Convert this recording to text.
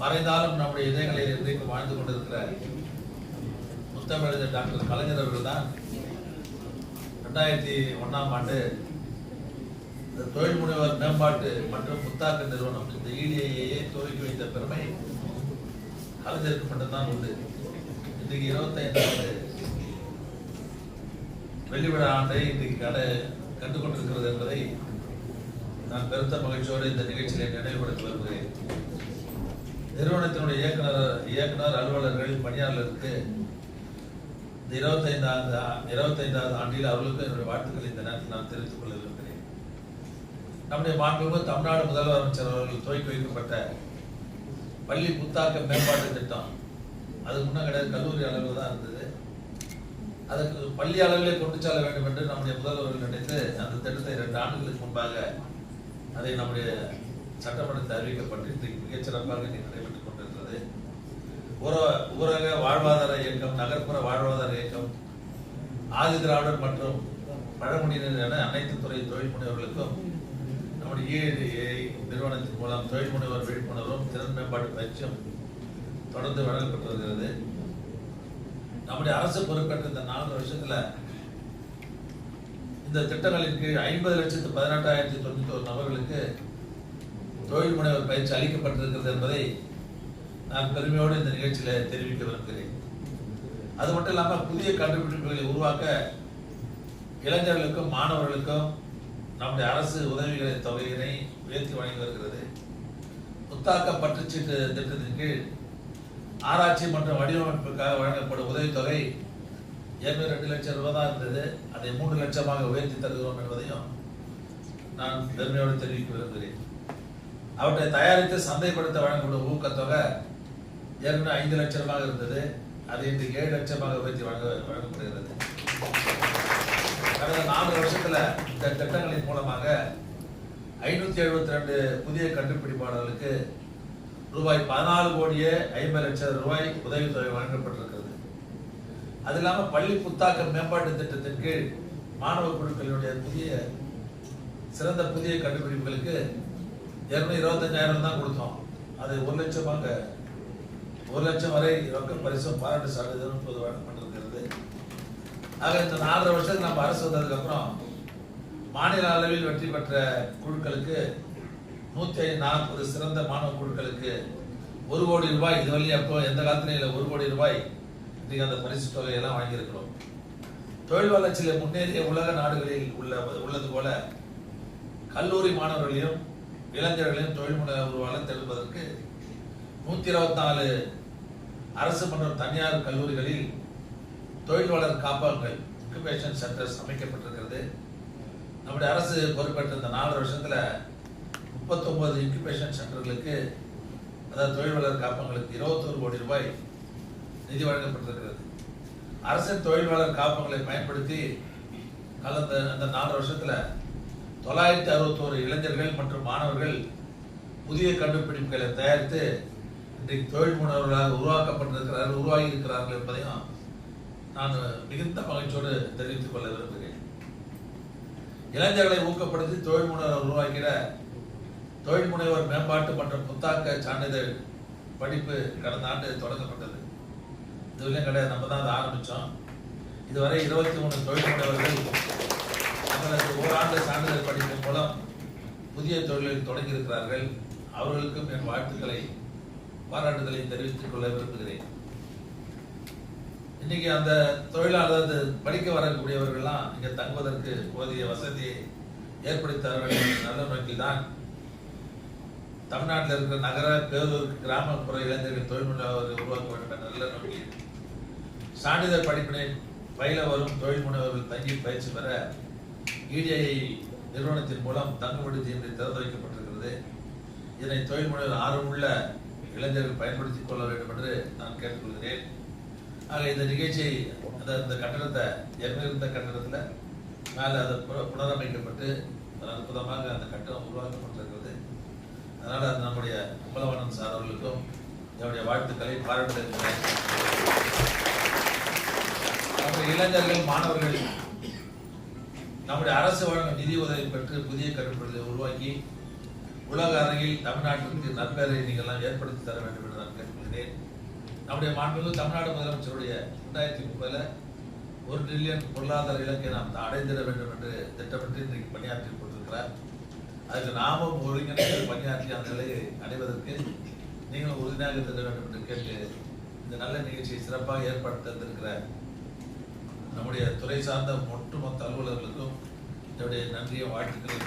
மறைந்தாலும் நம்முடைய இதயங்களில் இன்றைக்கு வாழ்ந்து கொண்டிருக்கிற முத்தமிழர் டாக்டர் கலைஞர் அவர்கள் தான் ரெண்டாயிரத்தி ஒன்னாம் ஆண்டு தொழில் முனைவர் மேம்பாட்டு மற்றும் புத்தாக்க நிறுவனம் இந்த இடிஐஏ துவக்கி வைத்த பெருமை கலைஞருக்கு மட்டும்தான் உண்டு. இன்றைக்கு இருபத்தைந்தாவது வெள்ளி விழா ஆண்டை இன்றைக்கு கடை கண்டு கொண்டிருக்கிறது என்பதை நான் பெருத்த மகிழ்ச்சியோடு இந்த நிகழ்ச்சியை நினைவுபடுத்தி வருகிறேன். நிறுவனத்தினுடைய இயக்குனர் இயக்குனர் அலுவலர்கள் பணியாளர்களுக்கு இந்த இருபத்தைந்தாவது இருபத்தைந்தாவது ஆண்டில் அவர்களுக்கு என்னுடைய வாழ்த்துக்களை இந்த நேரத்தில் நான் தெரிவித்துக் கொள்ள விரும்புகிறேன் நம்முடைய மாண்புமிகு தமிழ்நாடு முதல்வர் அமைச்சர் அவர்கள் துவக்கி வைக்கப்பட்ட பள்ளி புத்தாக்க மேம்பாட்டு திட்டம். அதுக்கு முன்ன கிடையாது கல்லூரி அளவில் தான் இருந்தது. அதுக்கு பள்ளி அளவிலே கொண்டு செல்ல வேண்டும் என்று நம்முடைய முதல்வர்கள் நினைத்து அந்த திட்டத்தை இரண்டு ஆண்டுகளுக்கு முன்பாக அதை நம்முடைய சட்டமன்றத்தை அறிவிக்கப்பட்டு இன்றைக்கு மிகச்சிறப்பாக நடைபெற்றுக் கொண்டிருக்கிறது. ஊரக வாழ்வாதார இயக்கம் நகர்ப்புற வாழ்வாதார இயக்கம் ஆதி திராவிடர் மற்றும் பழங்குடியினர் என அனைத்து துறை தொழில் முனைவர்களுக்கும் நம்முடைய நிறுவனத்தின் மூலம் தொழில் முனைவர் விழிப்புணர்வும் திறன் மேம்பாட்டு பயிற்சியும் தொடர்ந்து வழங்கப்பட்டு வருகிறது நம்முடைய அரசு பொறுப்பேற்ற இந்த நான்கு வருஷத்துல இந்த திட்டங்களின் கீழ் ஐம்பது லட்சத்து பதினெட்டாயிரத்தி தொண்ணூத்தி ஒரு நபர்களுக்கு தொழில் முனைவர் பயிற்சி அளிக்கப்பட்டிருக்கிறது என்பதை நான் பெருமையோடு இந்த நிகழ்ச்சியில் தெரிவிக்க விரும்புகிறேன். அது மட்டும் இல்லாமல் புதிய கண்டுபிடிப்புகளை உருவாக்க இளைஞர்களுக்கும் மாணவர்களுக்கும் நம்முடைய அரசு உதவிகளை தொகையினை உயர்த்தி வழங்கி வருகிறது. புத்தாக்க பற்றுச்சீட்டு திட்டத்தின் கீழ் ஆராய்ச்சி மற்றும் வடிவமைப்புக்காக வழங்கப்படும் உதவித்தொகை ஏற்கனவே ரெண்டு லட்சம் ரூபாய் தான் இருந்தது. அதை மூன்று லட்சமாக உயர்த்தி தருகிறோம் என்பதையும் நான் பெருமையோடு தெரிவிக்க விரும்புகிறேன். அவற்றை தயாரித்து சந்தைப்படுத்த வழங்கப்படும் ஊக்கத்தொகை ஏற்கனவே ஐந்து லட்சமாக இருந்தது. அது இன்று ஏழு லட்சமாக உயர்த்தி வழங்க வழங்கப்படுகிறது. கடந்த நான்கு வருஷத்துல இந்த திட்டங்களின் மூலமாக ஐநூத்தி எழுபத்தி ரெண்டு புதிய கண்டுபிடிப்பாளர்களுக்கு ரூபாய் பதினாலு கோடியே ஐம்பது லட்சம் ரூபாய் உதவித்தொகை வழங்கப்பட்டிருக்கிறது. அது இல்லாமல் பள்ளி புத்தாக்க மேம்பாட்டு திட்டத்தின் கீழ் மாணவ குழுக்களுடைய புதிய சிறந்த புதிய கண்டுபிடிப்புகளுக்கு இருநூத்தி இருபத்தஞ்சாயிரம் தான் கொடுத்தோம். அது ஒரு லட்சமாக ஒரு லட்சம் வரை ரொக்க பரிசும் பாராட்டு சான்றிதழும் இப்போது வழங்கப்பட்டிருக்கிறது ஆக இந்த நாலரை வருஷத்துக்கு நம்ம அரசு வந்ததுக்கப்புறம் மாநில அளவில் வெற்றி பெற்ற குழுக்களுக்கு நூத்தி நாற்பது சிறந்த மாணவ குழுக்களுக்கு ஒரு கோடி ரூபாய் இது அப்போ எந்த காலத்துலையும் இல்லை ஒரு கோடி ரூபாய் இன்றைக்கு அந்த பரிசு தொகையெல்லாம் வாங்கியிருக்கிறோம். தொழில் வளர்ச்சியில் முன்னேறிய உலக நாடுகளில் உள்ள உள்ளது போல கல்லூரி மாணவர்களையும் இளைஞர்களையும் தொழில் முனைவர் வளர்த்தெடுப்பதற்கு நூத்தி இருபத்தி நாலு அரசு மற்றும் தனியார் கல்லூரிகளில் தொழில் வளர் காப்பகங்கள் இன்குபேஷன் சென்டர்ஸ் அமைக்கப்பட்டிருக்கிறது. நம்முடைய அரசு பொறுப்பேற்ற இந்த நாலு வருஷத்தில் முப்பத்தொன்பது இன்குபேஷன் சென்டர்களுக்கு அதாவது தொழில் வளர் காப்பகங்களுக்கு இருபத்தோரு கோடி ரூபாய் நிதி வழங்கப்பட்டிருக்கிறது. அரசின் தொழில் வளர் காப்பகங்களை பயன்படுத்தி கலந்த அந்த நாலு வருஷத்தில் தொள்ளாயிரத்தி அறுபத்தோரு இளைஞர்கள் மற்றும் மாணவர்கள் புதிய கண்டுபிடிப்புகளை தயாரித்து இன்றைக்கு தொழில் முனைவர்களாக உருவாக்கப்பட்டிருக்கிறார்கள் உருவாகி இருக்கிறார்கள் என்பதையும் நான் மிகுந்த மகிழ்ச்சியோடு தெரிவித்துக் கொள்ள விரும்புகிறேன். இளைஞர்களை ஊக்கப்படுத்தி தொழில் முனைவர் உருவாக்கிற தொழில் முனைவர் மேம்பாட்டு மற்றும் புத்தாக்க சான்றிதழ் படிப்பு கடந்த ஆண்டு தொடங்கப்பட்டது. இதுவரையும் கிடையாது நம்ம தான் அதை ஆரம்பிச்சோம். இதுவரை இருபத்தி மூணு தொழில் முனைவர்கள் தங்களது ஓராண்டு சான்றிதழ் படிப்பின் மூலம் புதிய தொழிலில் தொடங்கி இருக்கிறார்கள் அவர்களுக்கும் என் வாழ்த்துக்களை பாராட்டுதலை தெரிவித்துக் கொள்ள விரும்புகிறேன். இன்னைக்கு அந்த தொழிலாளர் படிக்க வரக்கூடியவர்கள்லாம் இங்க தங்குவதற்கு போதிய வசதியை ஏற்படுத்தார்கள் நல்ல நோக்கில் தான் தமிழ்நாட்டில் இருக்கிற நகர பேரூர் கிராமப்புற இளைஞர்கள் தொழில் முனைவரை உருவாக்க வேண்டும் என்ற நல்ல நோக்கில் சான்றிதழ் படிப்பினை பயில வரும் தொழில் முனைவர்கள் தங்கி பயிற்சி பெற இடிஐ நிறுவனத்தின் மூலம் தங்குமிடுதி என்று திறந்து வைக்கப்பட்டிருக்கிறது இதனை தொழில் முனைவர் ஆர்வமுள்ள இளைஞர்கள் பயன்படுத்திக் கொள்ள வேண்டும் என்று நான் கேட்டுக்கொள்கிறேன். ஆக இந்த நிகழ்ச்சியை அந்த இந்த கட்டடத்தை ஏற்கனவே இருந்த கட்டடத்தில் மேலே அது புனரமைக்கப்பட்டு ஒரு அற்புதமாக அந்த கட்டணம் உருவாக்கப்பட்டிருக்கிறது. அதனால் அது நம்முடைய கும்பலவனம் சார் அவர்களுக்கும் என்னுடைய வாழ்த்துக்களை பாராட்டுகிறேன். இளைஞர்கள் மாணவர்கள் நம்முடைய அரசு வழங்கும் நிதி உதவி பெற்று புதிய கண்டுபிடிப்பை உருவாக்கி உலக அரங்கில் தமிழ்நாட்டிற்கு நற்பெயரை நீங்கள் ஏற்படுத்தி தர வேண்டும் என்று நான் கேட்கிறேன் நம்முடைய மாண்புமிகு தமிழ்நாடு முதலமைச்சருடைய ரெண்டாயிரத்தி முப்பதுல ஒரு டிரில்லியன் பொருளாதார இலக்கை நாம் அடைந்திட வேண்டும் என்று திட்டமிட்டு இன்றைக்கு பணியாற்றி கொண்டிருக்கிறார். அதுக்கு நாமும் ஒருங்கிணைந்து பணியாற்றி அந்த நிலையை அடைவதற்கு நீங்களும் உறுதியாக இருந்திட வேண்டும் என்று கேட்டு இந்த நல்ல நிகழ்ச்சியை சிறப்பாக ஏற்படுத்த தந்திருக்கிற நம்முடைய துறை சார்ந்த ஒட்டுமொத்த அலுவலர்களுக்கும் இதோடைய நன்றிய வாழ்த்துக்களை